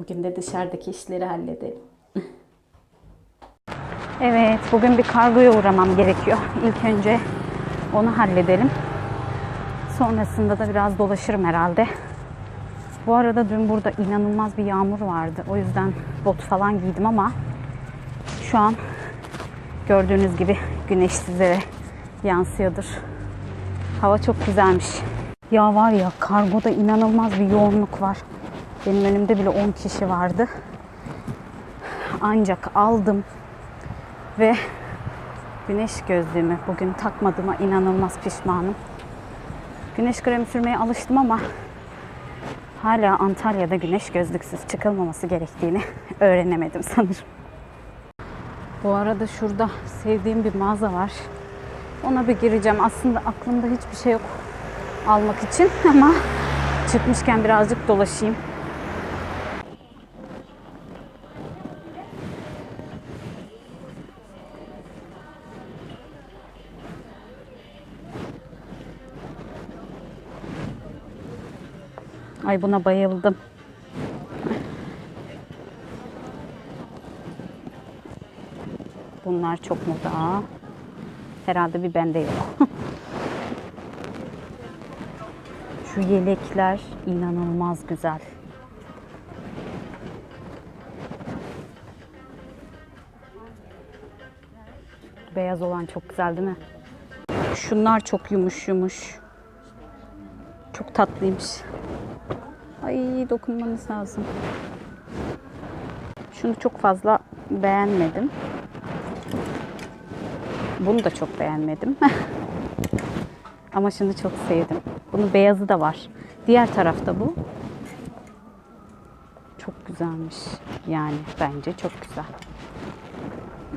Bugün de dışarıdaki işleri halledelim. Evet, bugün bir kargoya uğramam gerekiyor. İlk önce onu halledelim. Sonrasında da biraz dolaşırım herhalde. Bu arada dün burada inanılmaz bir yağmur vardı. O yüzden bot falan giydim ama şu an gördüğünüz gibi güneş sizlere yansıyordur. Hava çok güzelmiş. Ya var ya kargoda inanılmaz bir yoğunluk var. Benim önümde bile 10 kişi vardı. Ancak aldım ve güneş gözlüğümü bugün takmadığıma inanılmaz pişmanım. Güneş kremi sürmeye alıştım ama hala Antalya'da güneş gözlüksüz çıkılmaması gerektiğini öğrenemedim sanırım. Bu arada şurada sevdiğim bir mağaza var. Ona bir gireceğim. Aslında aklımda hiçbir şey yok almak için ama çıkmışken birazcık dolaşayım. Ay buna bayıldım. Bunlar çok moda. Herhalde bir bende yok. Şu yelekler inanılmaz güzel. Beyaz olan çok güzel değil mi? Şunlar çok yumuş yumuş. Çok tatlıymış. Ay dokunmanız lazım. Şunu çok fazla beğenmedim. Bunu da çok beğenmedim. Ama şunu çok sevdim. Bunun beyazı da var. Diğer tarafta bu. Çok güzelmiş. Yani bence çok güzel.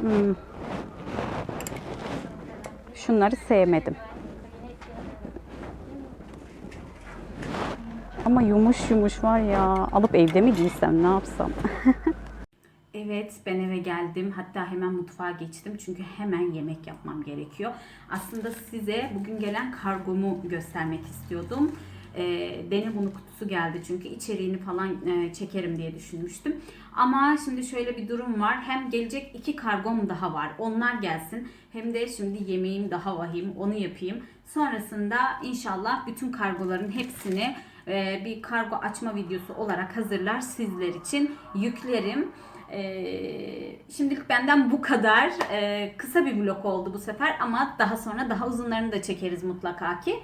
Hmm. Şunları sevmedim. Ama yumuş yumuş var ya. Alıp evde mi giysem ne yapsam? Evet ben eve geldim. Hatta hemen mutfağa geçtim. Çünkü hemen yemek yapmam gerekiyor. Aslında size bugün gelen kargomu göstermek istiyordum. E, dene bunu kutusu geldi çünkü içeriğini falan e, çekerim diye düşünmüştüm. Ama şimdi şöyle bir durum var. Hem gelecek iki kargom daha var. Onlar gelsin. Hem de şimdi yemeğim daha vahim. Onu yapayım. Sonrasında inşallah bütün kargoların hepsini e, bir kargo açma videosu olarak hazırlar sizler için yüklerim. Ee, şimdilik benden bu kadar. Ee, kısa bir vlog oldu bu sefer ama daha sonra daha uzunlarını da çekeriz mutlaka ki.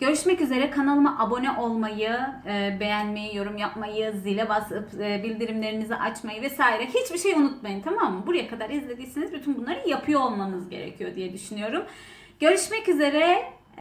Görüşmek üzere. Kanalıma abone olmayı, e, beğenmeyi, yorum yapmayı, zile basıp e, bildirimlerinizi açmayı vesaire hiçbir şey unutmayın tamam mı? Buraya kadar izlediyseniz bütün bunları yapıyor olmanız gerekiyor diye düşünüyorum. Görüşmek üzere.